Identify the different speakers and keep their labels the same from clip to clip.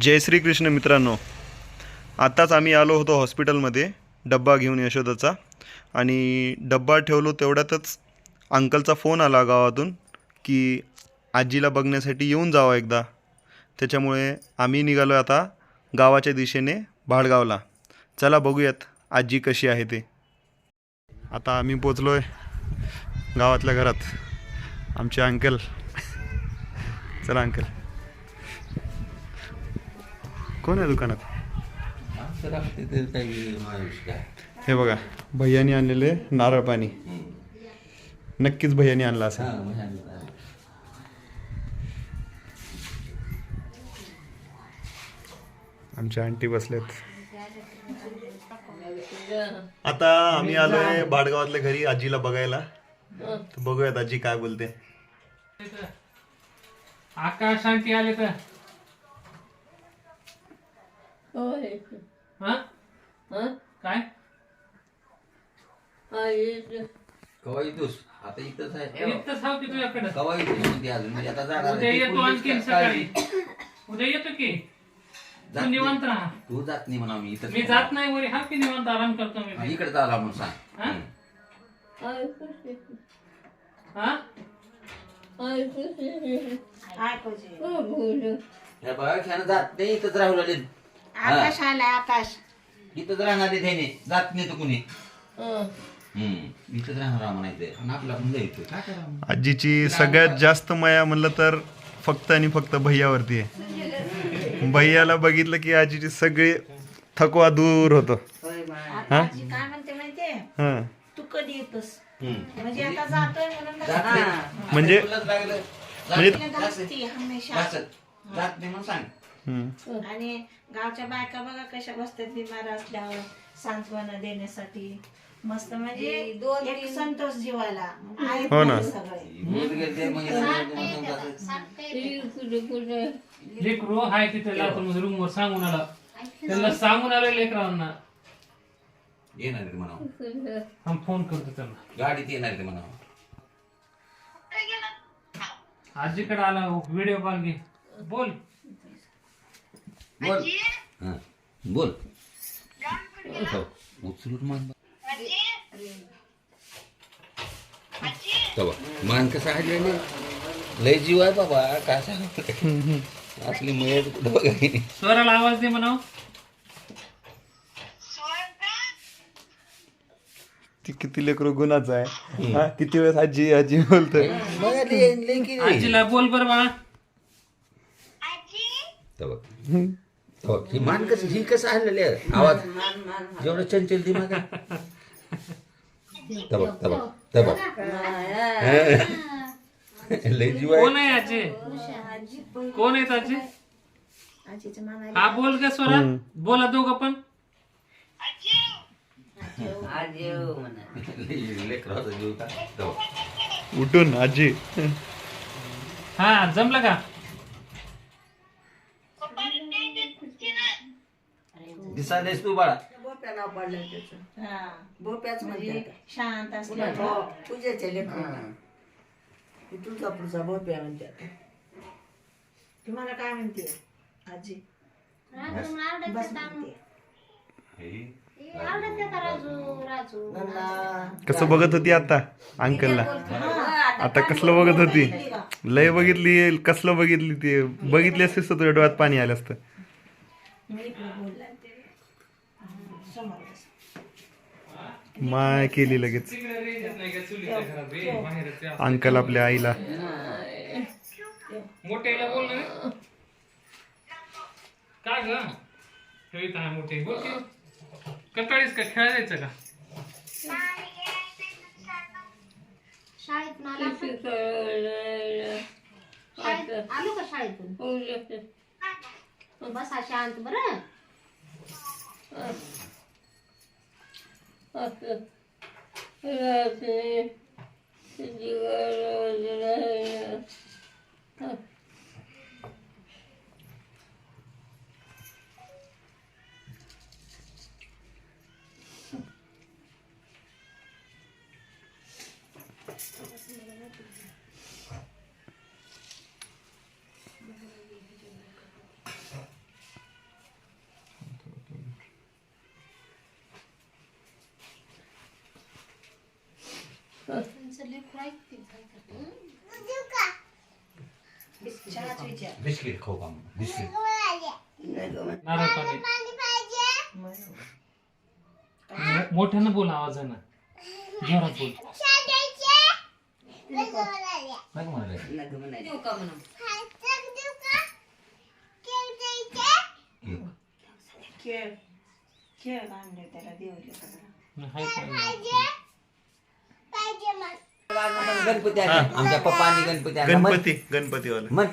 Speaker 1: जय श्री कृष्ण मित्रांनो. आत्ताच आम्ही आलो होतो हॉस्पिटलमध्ये डब्बा घेऊन यशोदाचा. आणि डब्बा ठेवलो तेवढ्यातच अंकलचा फोन आला गावातून की आजीला बघण्यासाठी येऊन जावं एकदा. त्याच्यामुळे आम्ही निघालो आता गावाच्या दिशेने भाडगावला. चला बघूयात आजी कशी आहे ते. आता आम्ही पोचलो आहे गावातल्या घरात. आमचे अंकल. चला अंकल. कोण आहे दुकानात? हे बघा भैयानी आणलेले नारळ पाणी. नक्कीच भैयानी आणलं असं आमच्या आंटी बसलेत. आता आम्ही आलोय भाडगावातल्या घरी आजीला बघायला. तर बघूयात आजी काय बोलते.
Speaker 2: आकाश शांती आले तर.
Speaker 3: होय
Speaker 2: हा
Speaker 3: हं?
Speaker 2: काय?
Speaker 4: कवा येतोस आता इथंच आहे.
Speaker 2: साव की तुझ्याकडे?
Speaker 4: कवा येतोस म्हणते अजून म्हणजे आता जाणार
Speaker 2: उद्या
Speaker 4: आहे. ती
Speaker 2: येतो
Speaker 4: पोलीस
Speaker 2: आणखीन
Speaker 4: काळजी.
Speaker 2: सकाळी. उद्या येतो की?
Speaker 4: जात
Speaker 2: तू
Speaker 4: नाही.
Speaker 2: निवांत राहा.
Speaker 4: तू जात नाही म्हणा मी इथं
Speaker 2: मी जात नाही वरी. हा की निवांत? आराम करतो मी.
Speaker 4: इकडे आला म्हणून सांग.
Speaker 2: हा?
Speaker 4: हम्म.
Speaker 3: आई खुशी
Speaker 2: हा?
Speaker 3: हो बोल.
Speaker 4: हे बघा जात नाही इथंच राहू लागले.
Speaker 5: आकाश आलाय आकाश.
Speaker 4: इथंच राहणार आहे त्याने. जात नाही तर कुणी.
Speaker 3: हं.
Speaker 4: हम्म. इथंच राहणार म्हणायचं आणि आपला पण जायचं काय करा
Speaker 1: आजीची सगळ्यात जास्त माया म्हणलं तर फक्त आणि फक्त भैयावरती आहे. भैयाला बघितलं की आजीची सगळी थकवा दूर होतो.
Speaker 5: आकाशजी काय म्हणते माहितीये?
Speaker 1: हां.
Speaker 5: तू कधी येतोस?
Speaker 4: हम्म.
Speaker 5: म्हणजे आता जातोय म्हणून
Speaker 4: जात नाही.
Speaker 1: म्हणजे-
Speaker 4: तुलाच लागलं. जात
Speaker 1: म्हणजे-
Speaker 4: नाही,
Speaker 5: आपल्याला
Speaker 4: जात नाही.
Speaker 5: घासती हमेशा.
Speaker 4: जात. जात नाही म्हणून सांग.
Speaker 5: आणि गावच्या बायका बघा कशा बसतात बिमार असल्यावर सांत्वना देण्यासाठी. मस्त म्हणजे एक संतोष जीवाला. आहेत
Speaker 1: हो ना.
Speaker 5: सगळे.
Speaker 2: लेकरू हाय तिथे लावतो रूम वर सांगून आला. त्यांना सांगून आलं लेकरांना.
Speaker 4: येणार ते म्हणावं.
Speaker 2: हा फोन करतो त्यांना.
Speaker 4: गाडीत येणार ते म्हणावं.
Speaker 2: आजीकडे आला व्हिडिओ कॉल घे. बोल.
Speaker 4: बोल. हा, बोल. उचलून मान तवा. मान कसं आहे लय जीव आहे बाबा. काय सांग असली मयत कुठं बघा
Speaker 2: स्वराला आवाज दे म्हणाव.
Speaker 1: ती किती लेकरू गुणाचं आहे. हा किती वेळेस आजी आजी बोलतोय
Speaker 2: आजीला बोल बरं बाळा.
Speaker 4: तवा. तवा ही मान कसं ही कसं आणलेली आहे? आवाज. जेवढं चंचल लय जीव आहे.
Speaker 2: कोण आहे आजी? कोण आहेत आजी?
Speaker 5: आजीच्या
Speaker 2: हा बोल का स्वरा. बोला दोघं पण.
Speaker 4: लय लेकराचा जीव का? तवा
Speaker 1: उठून आजी.
Speaker 2: हा जमलं का?
Speaker 4: दिसायलास तू बाळा.
Speaker 6: पडलं त्याचं.
Speaker 5: हा. म्हणजे शांत
Speaker 6: हो म्हणते तुम्हाला काय म्हणते आजी?
Speaker 1: कसं बघत होती आता अंकलला? आता कसलं बघत होती? लय बघितली कसलं बघितली ती? बघितली असते तुझ्या डोळ्यात पाणी आलं असतं.
Speaker 5: मी बोलला समोर बस.
Speaker 1: माय केली लगेच. अंकल आपल्या आईला.
Speaker 2: मोठ्याला बोल ना. का ग? खेळीत आहे मोठे. बोल की. कंटाळीस का? खेळायला जायचं का?
Speaker 3: शाळेतून आला
Speaker 7: शाळेत आलो का शाळेतून? बसा शांत बरं.
Speaker 5: hakkı hürmetini sigara hocalarına hakkı चहाच विचार
Speaker 4: बिस्किट खाऊ का मग? बिस्किट.
Speaker 2: नारळ पाणी. मो- मोठ्यानं बोल आवाजानं. जोरात बोल.
Speaker 4: नाही म्हणाले?
Speaker 3: देऊ का म्हणून
Speaker 5: खेळ खेळ आणले त्याला देवले सगळं.
Speaker 2: हाय. पाणी.
Speaker 4: गणपती आले आमच्या पप्पांनी गणपती आणला म्हण.
Speaker 1: गणपती गणपतीवाला.
Speaker 4: म्हण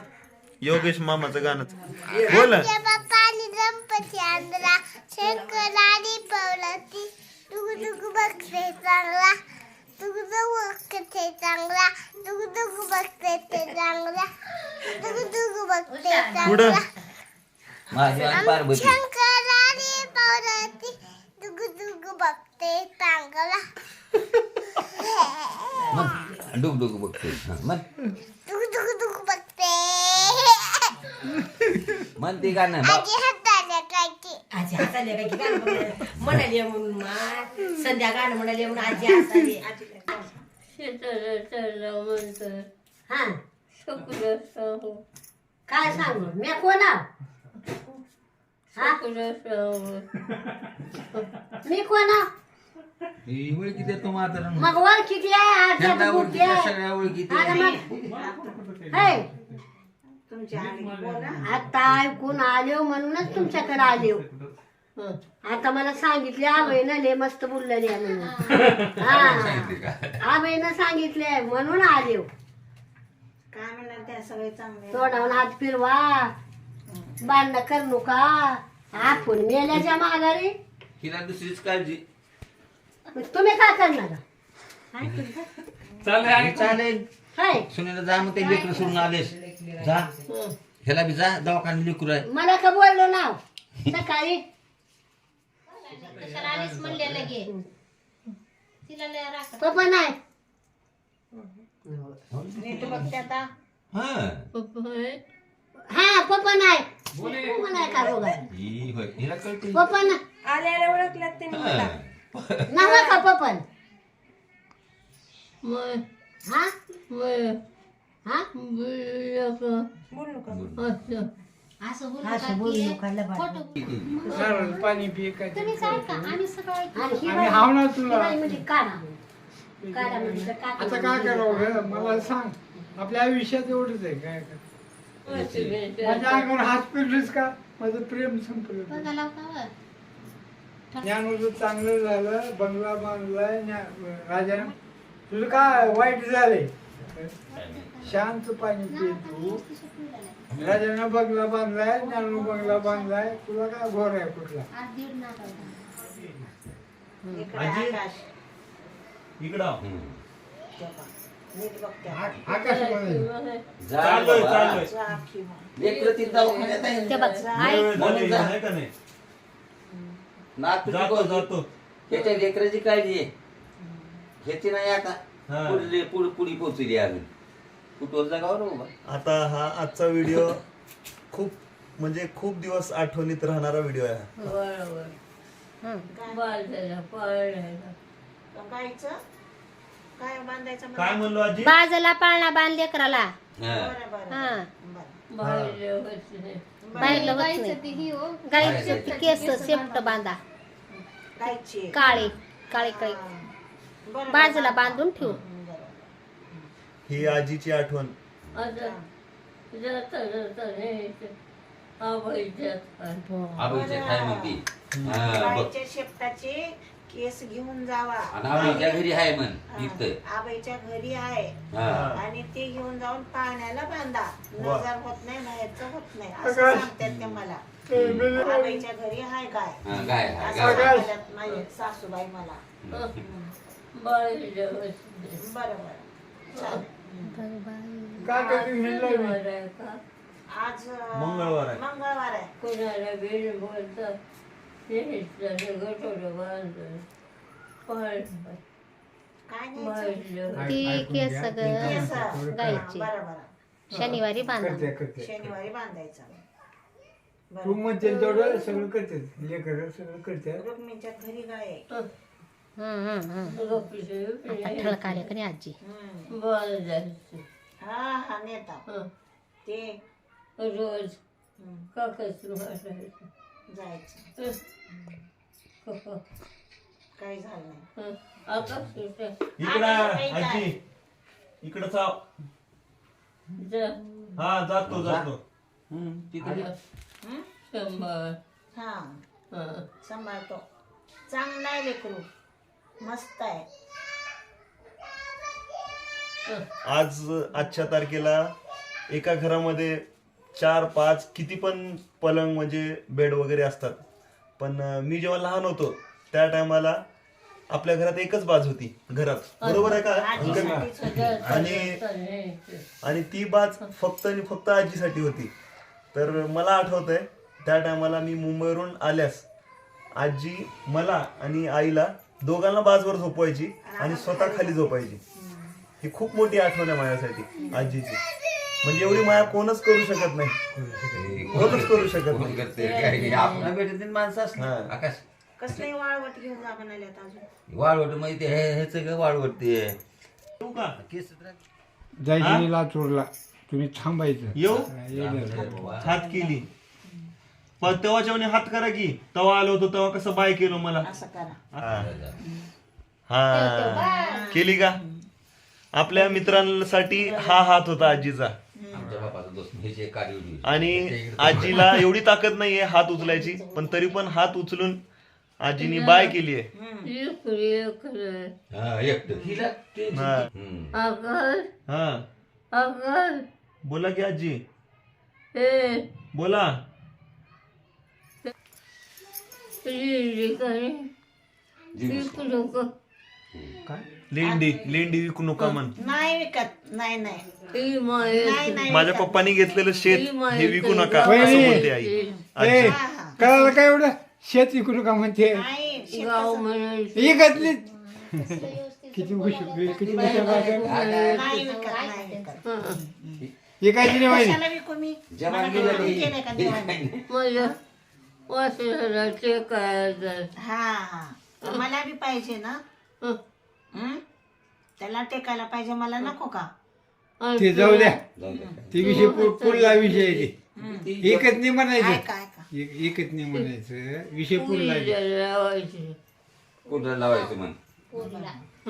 Speaker 1: योगेश मामाचं गाणंच. बोल.
Speaker 8: गणपती आणला. दुग दुग बघते चांगला. दुग दुग बघते चांगला. दुग दुग बघते ते चांगला. दुग दुग बघते
Speaker 1: पुढं
Speaker 8: चांगला.
Speaker 4: महादेव आणि पार्वती.
Speaker 8: शंकराने पवलाती दुग दुग बघते चांगला.
Speaker 4: म्हण डुग डुग बघते.
Speaker 8: दुग बघते.
Speaker 4: म्हण ते गाणं
Speaker 8: आजी हाताने काय की
Speaker 6: आजी हसाली काय की गाणं म्हणाले म्हणाली म्हणून मा संध्या गाणं म्हणाली म्हणून आजी हसाली
Speaker 3: शेताला चालला म्हणतं
Speaker 6: हा.
Speaker 3: शुक्र सांगू
Speaker 6: काय सांगू? मी कोण? हा?
Speaker 3: शुक्र सांगू
Speaker 6: मी कोण?
Speaker 4: ही म्हातारा
Speaker 6: मग
Speaker 4: त्यांना
Speaker 6: आता.
Speaker 4: सगळ्या
Speaker 6: मग हे.
Speaker 5: बोला.
Speaker 6: ऐकून आलो म्हणूनच तुमच्याकडे आलो हं. आता मला सांगितले आबाईनं लय मस्त बोललेली आहे म्हणून. हा. आबाईनं सांगितले म्हणून आलो
Speaker 5: काय म्हणणार त्या सगळे चांगले?
Speaker 6: तोंडावून हात फिरवा. भांडणं कर नका. आपण मेल्याच्या माघारी.
Speaker 4: हिला दुसरीच काळजी.
Speaker 6: तुम्ही काय करणार?
Speaker 2: चाललंय आणि
Speaker 4: चालेल.
Speaker 6: हाय.
Speaker 4: सुनीला जा मग ते लेकरं सोडून आलेस. जा.
Speaker 6: हं.
Speaker 4: ह्याला बी जा दवाखान्यात लेकरू आहे.
Speaker 6: मला का बोललो नाव? सकाळी?
Speaker 7: कशाला आलीस म्हणले लगे? तिला लय राग
Speaker 6: पप्पा नाही.
Speaker 5: नीट बघते आता.
Speaker 4: हा.
Speaker 6: हा पप्पा नाही. पप्पा नाही का रोग आहे?
Speaker 4: ही होय. हिला कळते
Speaker 6: पप्पा ना
Speaker 5: आले आले ओळखल्यात त्यांनी मला.
Speaker 4: हा.
Speaker 6: नव्हा का पप्पा
Speaker 3: मग
Speaker 6: हा?
Speaker 3: मग
Speaker 6: हा?
Speaker 3: बोलू नका
Speaker 5: बोलू. का
Speaker 3: असं
Speaker 7: असं बोलू
Speaker 6: असं
Speaker 7: का
Speaker 6: बोलू
Speaker 7: की
Speaker 6: नका लबाड.
Speaker 7: खोटं
Speaker 2: नारळ पाणी पिये काय
Speaker 7: तुम्ही काय का? आम्ही सकाळी
Speaker 6: आणि
Speaker 2: आम्ही
Speaker 6: बाई-
Speaker 2: हाव ना तुला.
Speaker 6: बाई म्हणजे काढा. काढा म्हणजे तर काका
Speaker 9: आता काय करावं ग? मला सांग. आपल्या आयुष्यात एवढंच आहे काय? माझ्या अंगावर हात फिरलीस का? माझं प्रेम संपलं.
Speaker 7: बघा लावता
Speaker 9: ज्ञान चांगलं झालं बंगला बांधलाय राजाने. तुझं काय वाईट झालंय? शांत पाणी पिय तू. राजानं बंगला बांधलाय ज्ञानू बंगला बांधलाय. तुला काय घोर आहे कुठला?
Speaker 5: आकाश.
Speaker 4: जा
Speaker 1: जातो
Speaker 4: त्याच्या लेकराची काळजी आहे. ह्याची नाही आता
Speaker 1: हा.
Speaker 4: पुढे पुढे पुढे पोहोचली अजून. कुठवर जागावर बाबा
Speaker 1: आता हा आजचा व्हिडिओ खूप म्हणजे खूप दिवस आठवणीत राहणारा व्हिडिओ आहे हा.
Speaker 3: बरोबर.
Speaker 5: गायचं? काय बांधायचं
Speaker 1: काय? म्हणलो आजी?
Speaker 7: बाजूला पाळणा बांध लेकराला.
Speaker 4: हा.
Speaker 7: हा. बाहेरला होत नाही. गाईचं ती केस सेपट बांधा.
Speaker 5: गायची
Speaker 7: काळे काळे काळे. बाजूला बांधून ठेवू.
Speaker 1: ही आजीची आठवण.
Speaker 4: काय म्हणते हा,
Speaker 5: गायच्या शेपटाचे केस घेऊन जावा.
Speaker 4: आबाईच्या घरी आहे म्हण
Speaker 5: आबाईच्या घरी आहे.
Speaker 4: हा.
Speaker 5: आणि ते घेऊन जाऊन पाण्याला बांधा.
Speaker 1: वा.
Speaker 5: नजर होत नाही बाहेरचं होत नाही असं सांगतात ते मला. आबाईच्या घरी आहे गाय
Speaker 4: हा, गाय
Speaker 5: असं
Speaker 4: गाय
Speaker 5: सांगतात माझे सासूबाई मला.
Speaker 3: बाहेर होते
Speaker 5: बरं बरं चालेल.
Speaker 9: काय करते हिंडला मी?
Speaker 3: आहे का?
Speaker 5: आज अं,
Speaker 1: मंगळवार आहे.
Speaker 5: मंगळवार आहे.
Speaker 3: कोणाला बेल बोलतात? ते
Speaker 7: केस. सगळं. गायची.
Speaker 5: बरं बरं.
Speaker 7: शनिवारी बांधा.
Speaker 9: करते करते.
Speaker 5: शनिवारी बांधायचं
Speaker 9: तू
Speaker 5: बरं
Speaker 9: म्हणते तेवढं सगळं करते. लेकर सगळं करते.
Speaker 5: रुक्मिणीच्या घरी गाय आहे.
Speaker 7: हं, हं, हं. ठळक का नाही आजी.
Speaker 5: हा. हा नेता. ते.
Speaker 3: रोज काकाचं
Speaker 5: जायचं. काही झालं नाही.
Speaker 1: इकडं आजी इकडं चाव.
Speaker 3: जा.
Speaker 1: हा जातो जातो.
Speaker 5: हं? हा?
Speaker 3: हं.
Speaker 5: सांभाळतो. चांगला आहे लेकरू. मस्त आहे.
Speaker 1: आज आजच्या तारखेला एका घरामध्ये चार पाच किती पण पलंग म्हणजे बेड वगैरे असतात. पण मी जेव्हा लहान होतो त्या टायमाला आपल्या घरात एकच बाज होती घरात. बरोबर आहे का. आणि आणि ती बाज फक्त आणि फक्त आजीसाठी होती. तर मला आठवत आहे त्या टायमाला मी मुंबईवरून आल्यास आजी मला आणि आईला दोघांना बाजवर झोपवायची आणि स्वतः खाली झोपायची. ही खूप मोठी आठवण आहे माझ्यासाठी आजीची. म्हणजे एवढी माया कोणच करू शकत नाही. कोणच करू शकत नाही.
Speaker 4: करते? काय आपण भेटत नाही माणसं असणार.
Speaker 1: हा.
Speaker 4: आकाश.
Speaker 5: वाळवट घेऊन जा अजून.
Speaker 4: वाळवट माहिती हे ह्याच का वाळवट ते?
Speaker 1: येऊ का?
Speaker 4: केस
Speaker 9: जायची लातूरला. तुम्ही थांबायचं.
Speaker 1: येऊ?
Speaker 9: हा.
Speaker 1: हात केली. पण तेव्हाच्या म्हणे हात करा की तेव्हा आलो होतो तेव्हा कसं बाय केलं मला?
Speaker 5: असं करा.
Speaker 1: हा. हा. केली का? आपल्या मित्रांसाठी हा हात होता आजीचा. आणि आजीला एवढी ताकद नाहीये हात उचलायची पण तरी पण हात उचलून आजीनी बाय केली आहे.
Speaker 4: हा.
Speaker 1: हा. हा. बोला की आजी.
Speaker 3: ए.
Speaker 1: बोला.
Speaker 3: लिहिली का रे? शिकू नको.
Speaker 1: लेंडी लेंडी विकू नका म्हण.
Speaker 5: नाही विकत नाही नाही.
Speaker 3: ही माय
Speaker 5: नाही नाही
Speaker 1: माझ्या पप्पानी घेतलेलं शेत हे विकू नका असं
Speaker 9: वहिनी.
Speaker 1: बोलते आई.
Speaker 9: ए
Speaker 1: आजी.
Speaker 9: कळालं काय एवढं? शेत इकडून का म्हणते.
Speaker 5: नाही
Speaker 9: ही किती खुश किती
Speaker 5: नाही विकत नाही विकत.
Speaker 9: हे.
Speaker 5: कशाला विकू मी? मला का देवाने? हा हा. मला बी पाहिजे ना. हं? त्याला टेकायला पाहिजे मला नको का?
Speaker 9: ते जाऊ द्या.
Speaker 4: जाऊ दे.
Speaker 9: ती विषय पु- पुढला विषय आहे ते. एकच नाही
Speaker 5: काय
Speaker 9: म्हणायचं एक- एकच नाही म्हणायचं. विषय पुढला आहे.
Speaker 3: लावायची.
Speaker 4: कुठं लावायचं म्हण.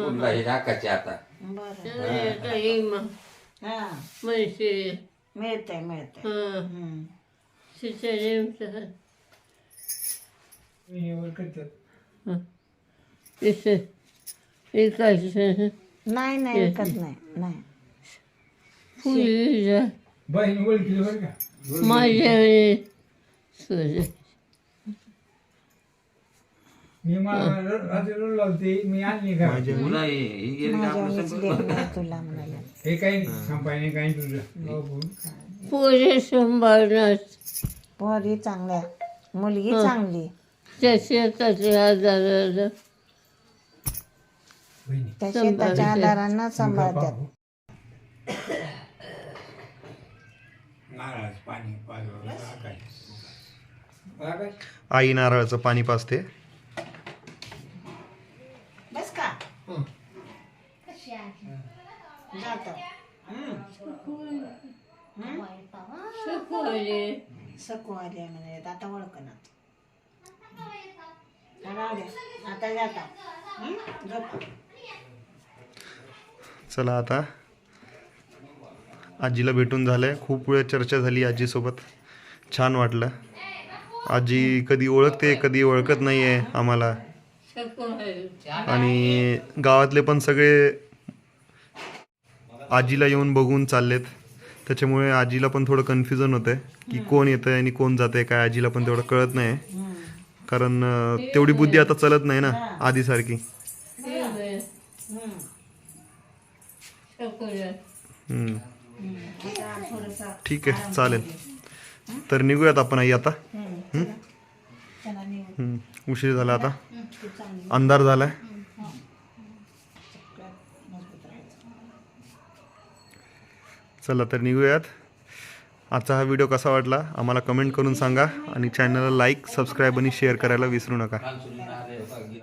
Speaker 4: कुठला हे राखाचे आता.
Speaker 5: बरं. हा. मिळतंय मिळतंय.
Speaker 3: हं.
Speaker 5: हं.
Speaker 9: करतात.
Speaker 3: एकाच
Speaker 5: नाही नाही विकत नाही नाही.
Speaker 3: फुलीच्या
Speaker 9: बहीण ओळखली बरं का?
Speaker 3: माझ्या सोज
Speaker 9: मी मला रात्री रडलो होते मी आणली का?
Speaker 4: तुला हे हे गेलं का आपलं
Speaker 5: माझ्यावानीच
Speaker 4: सगळं?
Speaker 5: लेकरं आहे तुला म्हणाले
Speaker 9: हे काही कंपनी काही तुझं. बाबू.
Speaker 3: पोरे सांभाळणार
Speaker 5: पोरी चांगल्या मुलगी चांगली.
Speaker 3: त्या शेताचे आजार
Speaker 9: बहिणी
Speaker 5: त्या शेताच्या आधारानं सांभाळतात
Speaker 9: नारळाचं पाणी पाजवलं आकाश आकाश
Speaker 1: आई नारळाचं पाणी पाजते.
Speaker 5: बस का? जात.
Speaker 3: शिकवले
Speaker 5: सकू आले म्हणे. आता ओळखणार राहू द्या आता जाता. हं? झोपा.
Speaker 1: चला आता. आजीला भेटून झालंय. खूप वेळ चर्चा झाली आजीसोबत. छान वाटलं. आजी कधी ओळखते कधी ओळखत नाही आहे आम्हाला. आणि गावातले पण सगळे आजीला येऊन बघून चाललेत. त्याच्यामुळे आजीला पण थोडं कन्फ्युजन होतंय की कोण येतंय आणि कोण जातंय काय आजीला पण तेवढं कळत नाही कारण तेवढी बुद्धी आता चलत नाही ना आधीसारखी. ठीक आहे चालेल. तर निघूयात आपण आई आता. उशीर झाला आता. अंधार झालाय. चला तर निघूयात. आजचा हा व्हिडिओ कसा वाटला? आम्हाला कमेंट करून सांगा आणि चॅनलला लाईक सबस्क्राईब आणि शेअर करायला विसरू नका.